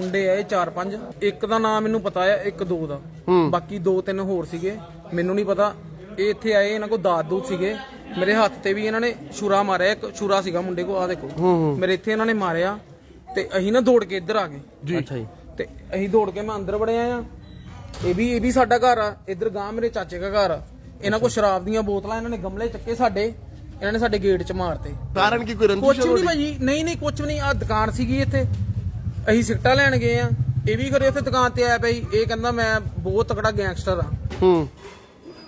ਮੁੰਡੇ ਆਏ ਚਾਰ ਪੰਜ। ਇੱਕ ਦਾ ਨਾਮ ਮੈਨੂੰ ਪਤਾ ਆ ਇੱਕ ਦੋ ਦਾ। ਬਾਕੀ ਦੋ ਤਿੰਨ ਹੋਰ ਸੀਗੇ। ਮੈਨੂੰ ਨਹੀਂ ਪਤਾ। ਇਹ ਇੱਥੇ ਆਏ ਇਹਨਾਂ ਕੋਲ ਦਾਤ ਦੂਤ ਸੀਗੇ। ਮੇਰੇ ਹੱਥ ਤੇ ਵੀ ਇਹਨਾਂ ਨੇ ਛੁਰਾ ਮਾਰਿਆ ਇੱਕ ਛੁਰਾ ਸੀਗਾ ਮੁੰਡੇ ਕੋਲ ਆ ਦੇਖੋ। ਮੇਰੇ ਇੱਥੇ ਇਹਨਾਂ ਨੇ ਮਾਰਿਆ ਤੇ ਅਸੀਂ ਨਾ ਦੌੜ ਕੇ ਇੱਧਰ ਆ ਗਏ। ਅੱਛਾ ਜੀ। ਤੇ ਅਸੀਂ ਦੌੜ ਕੇ ਮੈਂ ਅੰਦਰ ਵੜਿਆ ਆ। ਇਹ ਵੀ ਇਹ ਵੀ ਸਾਡਾ ਘਰ ਆ। ਇੱਧਰ ਗਾਂ ਮੇਰੇ ਚਾਚੇ ਦਾ ਘਰ ਆ। ਇਹਨਾਂ ਕੋਲ ਸ਼ਰਾਬ ਦੀਆਂ ਬੋਤਲਾਂ ਇਹਨਾਂ ਨੇ ਗਮਲੇ ਚੱਕੇ ਸਾਡੇ। ਇਹਨਾਂ ਨੇ ਸਾਡੇ ਗੇਟ 'ਚ ਮਾਰਤੇ। ਕਾਰਨ ਕੀ ਕੋਈ ਰੰਜਿਸ਼ ਕੁਛ ਵੀ ਨਹੀਂ ਭਾਜੀ। ਨਹੀਂ ਨਹੀਂ ਕੁਛ ਵੀ ਨਹੀਂ ਆ ਦੁਕਾਨ ਸੀਗੀ ਇੱਥੇ। ਅਸੀਂ ਸਿਗਟਾਂ ਲੈਣ ਗਏ ਆ। ਇਹ ਵੀ ਘਰੇ ਉੱਥੇ ਦੁਕਾਨ ਤੇ ਆਇਆ ਪਈ ਇਹ ਕਹਿੰਦਾ ਮੈਂ ਬਹੁਤ ਤਕੜਾ ਗੈਂਗਸਟਰ ਆ। ਹੂੰ।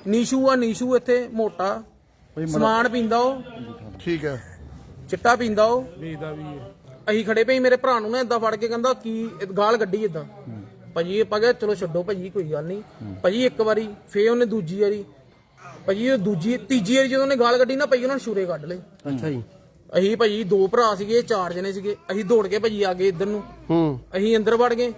ਨੀਸ਼ੂ ਆ ਨੀਸ਼ੂ ਇੱਥੇ ਮੋਟਾ। ਸਮਾਨ ਪੀਂਦਾ ਉਹ। ਠੀਕ ਹੈ। ਚਿੱਟਾ ਪੀਂਦਾ ਉਹ। ਅਸੀਂ ਖੜੇ ਪਈ ਮੇਰੇ ਭਰਾ ਨੂੰ ਨਾ ਏਦਾਂ ਫੜ ਕੇ ਕਹਿੰਦਾ ਕੀ ਗਾਲ ਗੱਡੀ ਏਦਾਂ? ਭਾਜੀ ਆਪਾਂ ਕਿਹਾ ਚਲੋ ਛੱਡੋ ਭਾਜੀ ਕੋਈ ਗੱਲ ਨਹੀਂ ਭਾਜੀ ਇੱਕ ਵਾਰੀ ਫੇਰ ਉਹਨੇ ਦੂਜੀ ਵਾਰੀ। ਭਾਜੀ ਉਹ ਦੂਜੀ ਤੀਜੀ ਵਾਰੀ ਜਦੋਂ ਉਹਨੇ ਗਾਲ ਕੱਢੀ ਨਾ ਭਾਜੀ ਉਹਨਾਂ ਨੇ ਸ਼ੂਰੇ ਕੱਢ ਲਏ। ਅੱਛਾ ਜੀ। ਅਸੀਂ ਭਾਜੀ ਦੋ ਭਰਾ ਸੀਗੇ ਚਾਰ ਜਣੇ ਸੀਗੇ। ਅਸੀਂ ਦੌੜ ਕੇ ਭਾਜੀ ਆ ਗਏ ਇੱਧਰ ਨੂੰ। ਹੂੰ। ਅਸੀਂ ਅੰਦਰ ਵੜ ਗਏ।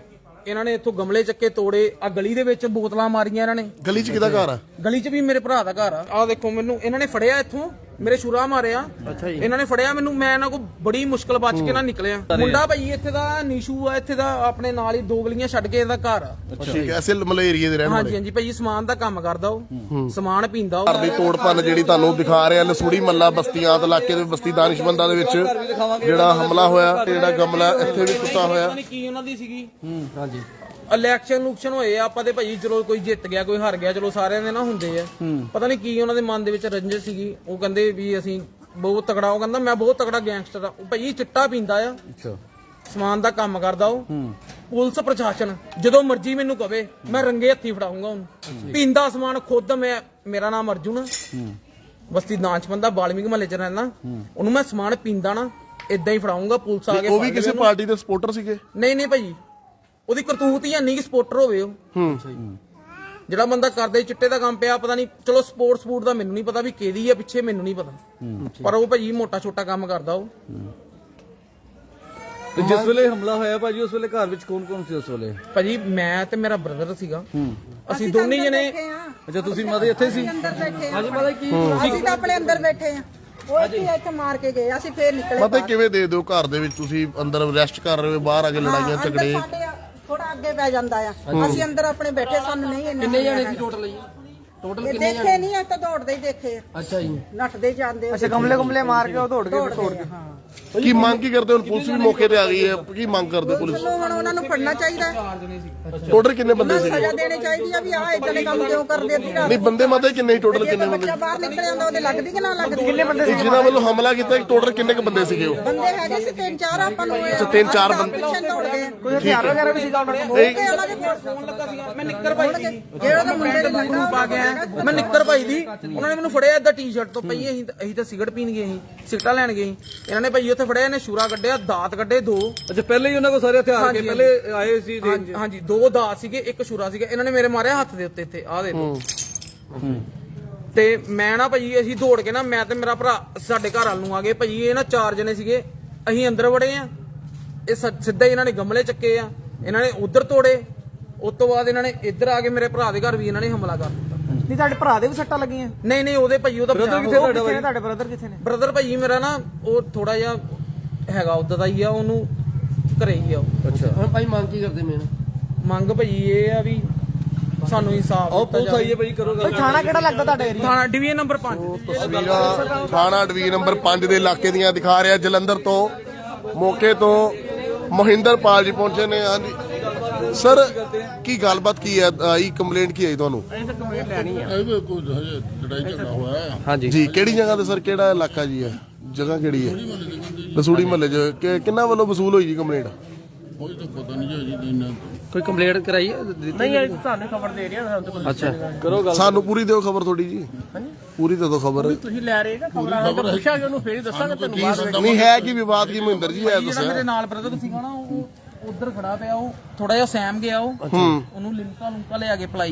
ਇਹਨਾਂ ਨੇ ਇੱਥੋਂ ਗਮਲੇ ਚੱਕੇ ਤੋੜੇ। ਆ ਗਲੀ ਦੇ ਵਿੱਚ ਬੋਤਲਾਂ ਮਾਰੀਆਂ ਇਹਨਾਂ ਨੇ। ਗਲੀ 'ਚ ਕਿਹਦਾ ਘਰ ਆ? ਗਲੀ 'ਚ ਵੀ ਮੇਰੇ ਭਰਾ ਦਾ ਘਰ ਆ। ਆ ਦੇਖੋ ਮੈਨੂੰ ਇਹਨਾਂ ਨੇ ਫੜਿਆ ਇੱਥੋਂ। ਮੇਰੇ ਛੁਰਾ ਮਾਰਿਆ। ਅੱਛਾ ਜੀ। ਇਹਨਾਂ ਨੇ ਫੜਿਆ ਮੈਨੂੰ ਮੈਂ ਇਹਨਾਂ ਕੋ ਬੜੀ ਮੁਸ਼ਕਲ ਬਚ ਕੇ ਨਾ ਨਿਕਲਿਆ। ਮੁੰਡਾ ਭਾਈ ਇੱਥੇ ਦਾ ਨੀਸ਼ੂ ਆ ਇੱਥੇ ਦਾ ਆਪਣੇ ਨਾਲ ਹੀ ਦੋ ਗਲੀਆਂ ਛੱਡ ਕੇ ਇਹਦਾ ਘਰ ਆ। ਠੀਕ ਐਸੇ ਮਤਲਬ ਏਰੀਏ ਦੇ ਰਹਿਣ ਹਾਂਜੀ ਵਾਲੇ। ਹਾਂਜੀ ਭਾਈ ਸਮਾਨ ਦਾ ਕੰਮ ਕਰਦਾ ਉਹ। ਸਮਾਨ ਪੀਂਦਾ ਉਹ। ਘਰ ਦੀ ਤੋੜ ਭੰਨ ਜਿਹੜੀ ਤੁਹਾਨੂੰ ਦਿਖਾ ਰਹੇ ਲਸੂੜੀ ਮੱਲਾ ਬਸਤੀਆਂ ਤੇ ਇਲਾਕੇ ਦੇ ਬਸਤੀ ਦਾਨਿਸ਼ਮੰਦਾਂ ਦੇ ਵਿੱਚ ਜਿਹੜਾ ਹਮਲਾ ਹੋਇਆ ਤੇ ਜਿਹੜਾ ਗਮਲਾ ਇੱਥੇ ਵੀ ਟੁੱਟਾ ਹੋਇਆ। ਕੀ ਉਹਨਾਂ ਦੀ ਸੀਗੀ। ਹੂੰ ਹਾਂਜੀ। ਇਲੈਕਸ਼ਨ ਲੂਕਸ਼ਨ ਹੋਏ ਆ, ਆਪਾਂ ਤੇ ਭਾਈ ਚਲੋ ਕੋਈ ਜਿੱਤ ਗਿਆ ਕੋਈ ਹਾਰ ਗਿਆ ਚਲੋ ਸਾਰਿਆਂ ਦੇ ਨਾ ਹੁੰਦੇ ਆ। ਪਤਾ ਨਹੀਂ ਕੀ ਉਹਨਾਂ ਦੇ ਮਨ ਦੇ ਵਿੱਚ ਰੰਜਿਸ਼ ਸੀਗੀ। ਉਹ ਕਹਿੰਦੇ ਵੀ ਅਸੀਂ ਬਹੁਤ ਤਕੜਾ ਉਹ ਕਹਿੰਦਾ ਮੈਂ ਬਹੁਤ ਤਕੜਾ ਗੈਂਗਸਟਰ ਆ। ਉਹ ਭਾਈ ਚਿੱਟਾ ਪੀਂਦਾ ਆ। ਅੱਛਾ। ਸਮਾਨ ਦਾ ਕੰਮ ਕਰਦਾ ਉਹ। ਪੁਲਿਸ ਪ੍ਰਸ਼ਾਸਨ ਜਦੋਂ ਮਰਜ਼ੀ ਮੈਨੂੰ ਕਵੇ ਮੈਂ ਰੰਗੇ ਹੱਥੀ ਫੜਾਉਂਗਾ ਉਹਨੂੰ। ਪੀਂਦਾ ਸਮਾਨ ਖੁਦ ਮੈਂ ਮੇਰਾ ਨਾਮ ਅਰਜੁਨ ਆ। ਬਸਤੀ ਨਾਚਮੰਦਾ ਬਾਲਮੀਕ ਮਹੱਲੇ ਚ ਰਹਿਣਾ ਉਹਨੂੰ ਮੈਂ ਸਮਾਨ ਪੀਂਦਾ ਨਾ ਇਦਾਂ ਹੀ ਫੜਾਉਂਗਾ ਪੁਲਿਸ ਆ ਕੇ ਉਹ ਵੀ ਕਿਸੇ ਪਾਰਟੀ ਦੇ ਸਪੋਰਟਰ ਸੀਗੇ। ਨਹੀਂ ਨਹੀਂ ਭਾਈ। ਉਹਦੀ ਕਰਤੂਤ ਹੀ ਨਹੀਂ ਕਿ ਸਪੋਰਟਰ ਹੋਵੇ ਉਹ। ਹੂੰ। ਜਿਹੜਾ ਬੰਦਾ ਕਰਦਾ ਹੀ ਚਿੱਟੇ ਦਾ ਕੰਮ ਪਿਆ ਪਤਾ ਨਹੀਂ ਚਲੋ ਸਪੋਰਟਸ ਸਪੂਟ ਦਾ ਮੈਨੂੰ ਨਹੀਂ ਪਤਾ ਵੀ ਕਿਹਦੀ ਆ ਪਿੱਛੇ ਮੈਨੂੰ ਨਹੀਂ ਪਤਾ। ਪਰ ਉਹ ਭਾਜੀ ਮੋਟਾ ਛੋਟਾ ਕੰਮ ਕਰਦਾ ਉਹ। ਤੇ ਜਿਸ ਵੇਲੇ ਹਮਲਾ ਹੋਇਆ ਭਾਜੀ ਉਸ ਵੇਲੇ ਘਰ ਵਿੱਚ ਕੌਣ ਕੌਣ ਸੀ ਉਸ ਵੇਲੇ? ਭਾਜੀ ਮੈਂ ਤੇ ਮੇਰਾ ਬ੍ਰਦਰ ਸੀਗਾ। ਅਸੀਂ ਦੋਨੇ ਜਣੇ ਅੱਛਾ ਤੁਸੀਂ ਮਾਦੇ ਇੱਥੇ ਸੀ? ਅੰਦਰ ਬੈਠੇ ਆ ਅਸੀਂ ਤਾਂ ਆਪਣੇ ਅੰਦਰ ਬੈਠੇ ਆ ਉਹ ਇੱਥੇ ਇੱਥੇ ਮਾਰ ਕੇ ਗਏ। ਅਸੀਂ ਫੇਰ ਨਿਕਲੇ ਮਤਲਬ ਕਿਵੇਂ ਦੇ ਦਿਓ ਘਰ ਦੇ ਵਿੱਚ? ਤੁਸੀਂ ਅੰਦਰ ਰੈਸਟ ਕਰ ਰਹੇ ਹੋ ਬਾਹਰ ਆ ਕੇ ਲੜਾਈਆਂ ਝਗੜੇ ਥੋੜਾ ਅੱਗੇ ਪੈ ਜਾਂਦਾ ਆ। ਅਸੀਂ ਅੰਦਰ ਆਪਣੇ ਬੈਠੇ ਸਾਨੂੰ ਨਹੀਂ ਇੰਨਾ ਕਿੰਨੇ ਜਣੇ ਸੀ ਟੋਟਲ ਜੀ? ਟੋਟਲ ਇਹ ਦੇਖੇ ਨਹੀਂ ਆ ਤਾਂ ਦੌੜਦੇ ਹੀ ਦੇਖੇ। ਆ ਅੱਛਾ ਜੀ। ਨੱਠਦੇ ਜਾਂਦੇ ਅੱਛਾ ਗਮਲੇ ਗਮਲੇ ਮਾਰ ਕੇ ਉਹ ਦੌੜ ਕੇ ਦੌੜਦੇ ਆ, ਹਾਂ। ਕੀ ਮੰਗ ਕੀ ਕਰਦੇ? ਹੋ ਪੁਲਿਸ ਵੀ ਮੌਕੇ ਤੇ ਆ ਗਈ ਹੈ। ਕੀ ਮੰਗ ਕਰਦੇ ਪੁਲਿਸ? ਚਲੋ ਹੁਣ ਉਹਨਾਂ ਨੂੰ ਫੜਨਾ ਚਾਹੀਦਾ ਹੈ। ਟੋਟਲ ਕਿੰਨੇ ਬੰਦੇ ਸੀਗੇ? ਸਜ਼ਾ ਦੇਣੀ ਚਾਹੀਦੀ ਆ ਵੀ ਆਹ ਇਦਾਂ ਦੇ ਕੰਮ ਕਿਉਂ ਕਰਦੇ ਅੱਧੀ ਰਾਤ ਨਹੀਂ ਬੰਦੇ ਮਾਤੇ ਕਿੰਨੇ ਟੋਟਲ ਜੇ ਕਿੰਨੇ ਕੋਈ ਬੰਦੇ ਬੱਚਾ ਬਾਹਰ ਨਿਕਲ ਜਾਂਦਾ ਉਹਦੇ ਲੱਗਦੀ ਕਿ ਨਾ ਲੱਗਦੀ? ਕਿੰਨੇ ਬੰਦੇ ਇਹ ਜਿਨ੍ਹਾਂ ਵੱਲੋਂ ਹਮਲਾ ਕੀਤਾ ਟੋਟਲ ਕਿੰਨੇ ਕ ਬੰਦੇ ਸੀਗੇ ਉਹ? ਬੰਦੇ ਹੈਗੇ ਸੀ ਤਿੰਨ ਚਾਰ ਆਪਾਂ ਨੂੰ ਇਹ- ਤਿੰਨ ਚਾਰ ਬੰਦੇ। ਪਿੱਛੇ ਦੌੜ ਗਏ। ਕੋਈ ਹਥਿਆਰ ਵਗੈਰਾ ਵੀ ਸੀਗਾ ਉਹਨਾਂ ਕੋਲ? ਉਹ ਉਹਨਾਂ ਦੇ ਕੋਲ ਫੋਨ ਲੱਗਾ ਸੀਗਾ ਮੈਂ ਨਿੱਕਰ ਪਾਈ ਸੀ ਜਿਹੜਾ ਤਾਂ ਮੁੰਡੇ ਦੇ ਨੂੰ ਪਾ ਕੇ ਆਇਆ ਮੈਂ ਨਿੱਕਰ ਪਾਈ ਦੀ। ਉਹਨਾਂ ਨੇ ਮੈਨੂੰ ਫੜਿਆ ਏਦਾਂ ਟੀ-ਸ਼ਰਟ ਤੋਂ ਪਈ ਅਸੀਂ ਅਸੀਂ ਤਾਂ ਸਿਗਰਟ ਪੀਣ ਗਏ ਸੀ ਸਿਗਰਟਾਂ ਲੈਣ ਗਏ ਸੀ। ਇਹਨਾਂ ਨੇ ਭਾਈ ਉੱਥੇ ਫੜਿਆ ਇਹਨੇ ਸ਼ੂਰਾ ਕੱਢਿਆ ਦਾਤ ਕੱਢੇ ਦੋ। ਅੱਛਾ ਪਹਿਲੇ ਹੀ ਉਹਨਾਂ ਕੋਲ ਸਾਰੇ ਹਥਿਆਰ ਕੇ ਹਾਂਜੀ, ਪਹਿਲੇ ਆਏ ਸੀ ਤੇ- ਹਾਂਜੀ ਹਾਂਜੀ ਦੋ ਦਾਤ ਸੀਗੇ ਇੱਕ ਸ਼ੂਰਾ ਸੀਗਾ ਇਹਨਾਂ ਨੇ ਮੇਰੇ ਮਾਰਿਆ ਹੱਥ ਦੇ ਉੱਤੇ ਇੱਥੇ ਆਹ ਦੇ ਲਓ ਤੇ ਮੈਂ ਨਾ ਭਾਜੀ ਅਸੀਂ ਦੌੜ ਕੇ ਨਾ ਮੈਂ ਤੇ ਮੇਰਾ ਭਰਾ ਸਾਡੇ ਘਰ ਵੱਲ ਨੂੰ ਆ ਗਏ ਭਾਜੀ ਇਹ ਨਾ ਚਾਰ ਜਣੇ ਸੀਗੇ ਅਸੀਂ ਅੰਦਰ ਵੜੇ ਆ ਇਹ ਸ- ਸਿੱਧਾ ਹੀ ਇਹਨਾਂ ਨੇ ਗਮਲੇ ਚੱਕੇ ਆ ਇਹਨਾਂ ਨੇ ਉਧਰ ਤੋੜੇ ਉਸ ਤੋਂ ਬਾਅਦ ਇਹਨਾਂ ਨੇ ਇੱਧਰ ਆ ਕੇ ਮੇਰੇ ਭਰਾ ਦੇ ਘਰ ਵੀ ਇਹਨਾਂ ਨੇ ਹਮਲਾ ਕਰ ਦਿੱਤਾ। ਨਹੀਂ ਤੁਹਾਡੇ ਭਰਾ ਦੇ ਵੀ ਸੱਟਾਂ ਲੱਗੀਆਂ। ਨਹੀਂ ਨਹੀਂ ਉਹਦੇ ਭਾਜੀ ਉਹਦਾ ਬਚਾਅ ਕਿੱਥੇ। ਤੁਹਾਡਾ ਤੁਹਾਡੇ ਬ੍ਰਦਰ ਕਿੱਥੇ ਨੇ? ਬ੍ਰਦਰ ਭਾਜੀ ਮੇਰਾ ਨਾ ਉਹ ਥੋੜਾ ਜਿਹਾ ਹੈਗਾ ਉਦਾਂ ਦਾ ਹੀ ਆ ਉਹਨੂੰ ਘਰੇ ਹੀ ਆ ਉਹ। ਅੱਛਾ। ਹੁਣ ਭਾਈ ਮੰਗ ਕੀ ਕਰਦੇ ਮੇਨ? ਮੰਗ ਭਾਜੀ ਇਹ ਆ ਵੀ ਸਾਨੂੰ ਇਨਸਾਫ ਆਓ ਪੁਲਿਸ ਆਈ ਹੈ ਭਾਈ ਕਰੋ ਗੱਲ। ਭਾਈ ਥਾਣਾ ਕਿਹੜਾ ਲੱਗਦਾ ਤੁਹਾਡੇ ਏਰੀਆ ਥਾਣਾ ਡਿਵੀਜ਼ਨ ਨੰਬਰ 5 ਤਸਵੀਰਾਂ ਥਾਣਾ ਡਿਵੀਜ਼ਨ ਨੰਬਰ 5 ਦੇ ਇਲਾਕੇ ਦੀਆਂ ਦਿਖਾ ਰਿਹਾ ਜਲੰਧਰ ਤੋਂ। ਮੌਕੇ ਤੋਂ ਮਹਿੰਦਰ ਪਾਲ ਜੀ ਪਹੁੰਚੇ ਨੇ ਹਾਂਜੀ। ਸਰ ਕੀ ਗੱਲਬਾਤ ਕੀ ਹੈ? ਆਈ ਕੰਪਲੇਂਟ ਕੀ ਆਈ ਤੁਹਾਨੂੰ? ਇਹਦੇ ਕੋਈ ਹਜੇ ਲੜਾਈ ਝਗੜਾ ਹੋਇਆ ਹੈ। ਹਾਂਜੀ। ਜੀ ਕਿਹੜੀ ਜਗ੍ਹਾ ਤੇ ਸਰ? ਕਿਹੜਾ ਇਲਾਕਾ ਜੀ ਹੈ ਜਗ੍ਹਾ ਕਿਹੜੀ ਹੈ? ਰਸੂੜੀ ਮਹੱਲੇ 'ਚ। ਕਿ- ਕਿੰਨਾ ਵੱਲੋਂ ਵਸੂਲ ਹੋਈ ਜੀ ਕੰਪਲੇਂਟ ਕੋਈ ਤਾਂ ਪਤਾ ਨਹੀਂ ਜੀ ਜੀ ਇੰਨਾ ਕੋਈ ਕੰਪਲੇਂਟ ਕਰਾਈ ਨਹੀਂ ਇਹ ਤੁਹਾਨੂੰ ਖਬਰ ਦੇ ਰਿਹਾ ਅੱਛਾ। ਕਰੋ ਗੱਲ। ਸਾਨੂੰ ਪੂਰੀ ਦਿਓ ਖਬਰ ਤੁਹਾਡੀ ਜੀ। ਪੂਰੀ ਦੇ ਦਿਓ ਖਬਰ। ਤੁਸੀਂ ਲੈ ਰਹੇ ਨਾ ਖਬਰਾਂ ਤਾਂ ਪੁੱਛਿਆ ਕਿ ਉਹਨੂੰ ਫੇਰ ਹੀ ਦੱਸਾਂਗੇ ਤੁਹਾਨੂੰ ਬਾਅਦ ਵਿੱਚ ਨਹੀਂ ਹੈ ਕੀ ਵਿਵਾਦ ਕੀ ਮਹਿੰਦਰ ਜੀ? ਹੈ ਦੱਸਿਆ। ਮੇਰੇ ਨਾਲ ਬ੍ਰਦਰ ਸੀਗਾ ਨਾ ਉਹ ਉਧਰ ਖੜਾ ਪਿਆ ਉਹ ਥੋੜਾ ਜਿਹਾ ਸੈਮ ਗਿਆ ਉਹ। ਉਹਨੂੰ ਲਿੰਕਾ ਲੁੰਕਾ ਲਿਆ ਕੇ ਪਲਾਈ।